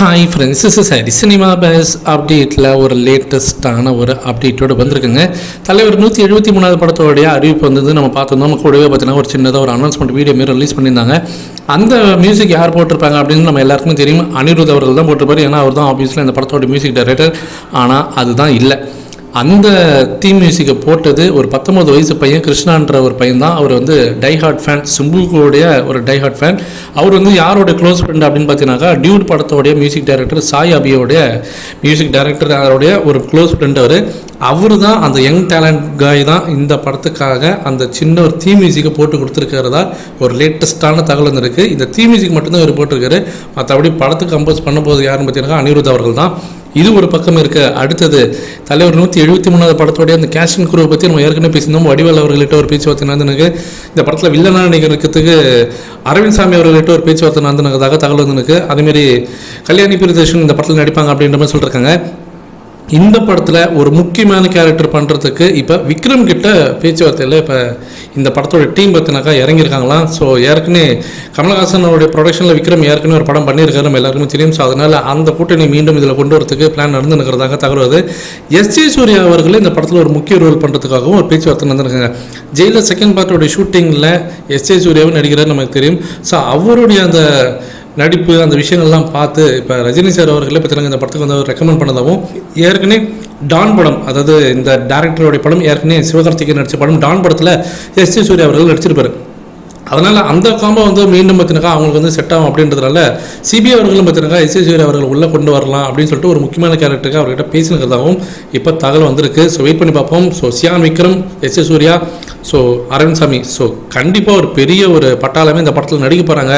Hi friends is சரி cinema base அப்டேட்டில் ஒரு லேட்டஸ்ட்டான ஒரு அப்டேட்டோடு வந்திருக்குங்க. தலைவர் நூற்றி எழுபத்தி மூணாவது படத்தோடைய அறிவிப்பு வந்தது. நம்ம பார்த்துருந்தோம் நம்ம கூடவே பார்த்தீங்கன்னா ஒரு சின்னதாக ஒரு அனௌன்ஸ்மெண்ட் வீடியோ மாரி ரிலீஸ் பண்ணியிருந்தாங்க. அந்த மியூசிக் யார் போட்டிருப்பாங்க அப்படின்னு நம்ம எல்லாருக்குமே தெரியும். அனிருத் அவர்கள் தான் போட்டிருப்பாரு. ஏன்னா அவர் தான் ஆஃபீஸில் இந்த படத்தோட மியூசிக் டைரக்டர் ஆனால் அதுதான் இல்லை. அந்த தீம் மியூசிக்கை போட்டது ஒரு பத்தொம்பது வயசு பையன் கிருஷ்ணான்ற ஒரு பையன் தான் அவர் வந்து டைஹார்ட் ஃபேன் சிம்புக்கோடைய ஒரு டைஹார்ட் ஃபேன் அவர் வந்து யாரோட க்ளோஸ் ஃப்ரெண்ட் அப்படின்னு பார்த்தீங்கன்னாக்கா டியூட் படத்தோடைய மியூசிக் டைரக்டர் சாய் அபியோடைய மியூசிக் டைரக்டர் அவருடைய ஒரு க்ளோஸ் ஃப்ரெண்ட் அவர். அவர் தான் அந்த யங் டேலண்ட் காய் தான் இந்த படத்துக்காக அந்த சின்ன ஒரு தீம் மியூசிக்கை போட்டு கொடுத்துருக்கிறதா ஒரு லேட்டஸ்ட்டான தகவல் வந்துருக்கு இந்த தீ மியூசிக் மட்டும்தான் இவர் போட்டிருக்காரு. மற்றபடி படத்துக்கு கம்போஸ் பண்ணும்போது யாருன்னு பார்த்தீங்கன்னா அனிருத் அவர்கள் தான் இது ஒரு பக்கம் இருக்க அடுத்தது தலைவர் நூற்றி எழுபத்தி மூணாவது படத்தோடைய அந்த கேஷன் குருவை பற்றி நம்ம ஏற்கனவே பேசியிருந்தோம். வடிவேல் அவர்கள்ட்ட ஒரு பேச்சுவார்த்தை நடந்துனுக்கு இந்த படத்தில் வில்லனா நடிக்கிறதுக்கு அரவிந்த் சாமி அவர்கள்ட்ட ஒரு பேச்சுவார்த்தை நடந்துனதாக தகவல் வந்துனுக்கு அதேமாரி கல்யாணி பிரியதர்ஷன் இந்த படத்தில் நடிப்பாங்க அப்படின்ற மாதிரி சொல்லியிருக்காங்க இந்த படத்தில் ஒரு முக்கியமான கேரக்டர் பண்ணுறதுக்கு இப்போ விக்ரம் கிட்ட பேச்சுவார்த்தையில் இப்போ இந்த படத்தோட டீம் பார்த்தினாக்கா இறங்கியிருக்காங்களாம். ஸோ ஏற்கனவே கமலஹாசனோடைய ப்ரொடக்ஷனில் விக்ரம் ஏற்கனவே ஒரு படம் பண்ணியிருக்காரு நம்ம எல்லாருக்குமே தெரியும். ஸோ அதனால் அந்த கூட்டணி மீண்டும் இதில் கொண்டு வரதுக்கு பிளான் நடந்து நிற்கிறதாக தகவல் எஸ் ஜே சூர்யா அவர்களே இந்த படத்தில் ஒரு முக்கிய ரோல் பண்ணுறதுக்காகவும் ஒரு பேச்சுவார்த்தை நடந்திருக்காங்க ஜெயிலில் செகண்ட் பார்ட்டோடைய ஷூட்டிங்கில் எஸ் ஜே சூர்யாவும் நடிக்கிறார் நமக்கு தெரியும். ஸோ அவருடைய அந்த நடிப்பு அந்த விஷயங்கள்லாம் பார்த்து இப்போ ரஜினி சார் அவர்களே பார்த்தீங்கன்னா இந்த படத்துக்கு வந்து ரெக்கமெண்ட் பண்ணதாகவும் ஏற்கனவே டான் படம் அதாவது இந்த டேரக்டருடைய படம் ஏற்கனவே சிவகார்த்திகேயன் நடித்த படம் டான் படத்தில் எஸ் சி சூர்யா அவர்கள் நடிச்சிருப்பாரு. அதனால் அந்த காம்போ வந்து மீண்டும் பார்த்தினாக்கா அவங்களுக்கு வந்து செட் ஆகும் அப்படின்றதுனால சிபிஐ அவர்களும் பார்த்தினாக்கா எஸ் அவர்கள் உள்ளே கொண்டு வரலாம் அப்படின்னு சொல்லிட்டு ஒரு முக்கியமான கேரக்டருக்கு அவர்கிட்ட பேசினதாகவும் இப்போ தகவல் வந்திருக்கு. ஸோ வெயிட் பண்ணி பார்ப்போம். So Chiyaan Vikram as Surya so Arvind Swamy so கண்டிப்பாக ஒரு பெரிய ஒரு பட்டாளமே இந்த படத்தில் நடிக்க போகிறாங்க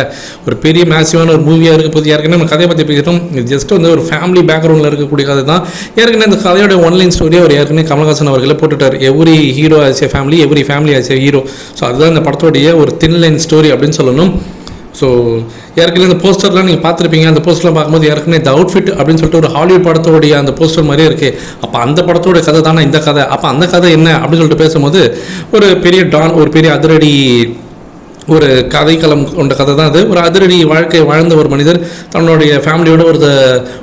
ஒரு பெரிய மேசிவான ஒரு மூவியாக இருக்க. போது ஏற்கனவே நம்ம கதையை பற்றி பேசிட்டோம். இது ஜஸ்ட் வந்து ஒரு ஃபேமிலி பேக்ரவுண்டில் இருக்கக்கூடிய கதை தான். ஏற்கனவே இந்த கதையோட ஒன்லைன் ஸ்டோரியை அவர் ஏற்கனவே கமல்ஹாசன் அவர்களே போட்டுட்டார். Every hero as a family every family as a hero so அதுதான் இந்த படத்தோடைய ஒரு தின் லைன் ஸ்டோரி அப்படின்னு சொல்லணும். ஸோ ஏற்கனவே இந்த போஸ்டர்லாம் நீங்கள் பார்த்துருப்பீங்க. அந்த போஸ்டர்லாம் பார்க்கும்போது ஏற்கனவே இந்த அவுட்ஃபிட் அப்படின்னு சொல்லிட்டு ஒரு ஹாலிவுட் படத்தோடைய அந்த போஸ்டர் மாதிரியே இருக்குது அப்போ அந்த படத்தோட கதை தானே இந்த கதை? அப்போ அந்த கதை என்ன? அப்படின்னு சொல்லிட்டு பேசும்போது ஒரு பெரிய டான் ஒரு பெரிய அதிரடி ஒரு கதைக்களம் கொண்ட கதை தான் அது. ஒரு அதிரடி வாழ்க்கையை வாழ்ந்த ஒரு மனிதர் தன்னுடைய ஃபேமிலியோட ஒரு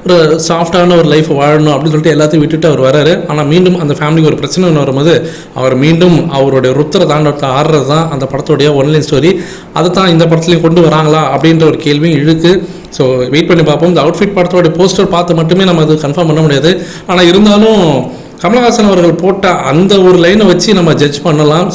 ஒரு சாஃப்டான ஒரு லைஃப் வாழணும் அப்படின்னு சொல்லிட்டு எல்லாத்தையும் விட்டுட்டு அவர் வராரு ஆனால் மீண்டும் அந்த ஃபேமிலிக்கு ஒரு பிரச்சனை ஒன்று வரும்போது அவர் மீண்டும் அவருடைய ருத்திர தாண்டவத்தை ஆடுறது தான் அந்த படத்துடைய ஒன்லைன் ஸ்டோரி அதை தான் இந்த படத்துலையும் கொண்டு வராங்களா அப்படின்ற ஒரு கேள்வியும் இழுக்கு. ஸோ வெயிட் பண்ணி பார்ப்போம். இந்த அவுட்ஃபிட் படத்தோடைய போஸ்டர் பார்த்து மட்டுமே நம்ம அது கன்ஃபார்ம் பண்ண முடியாது. ஆனால் இருந்தாலும் கமலஹாசன் அவர்கள் போட்ட அந்த ஒரு லைனை வச்சு நம்ம ஜட்ஜ் பண்ணலாம்.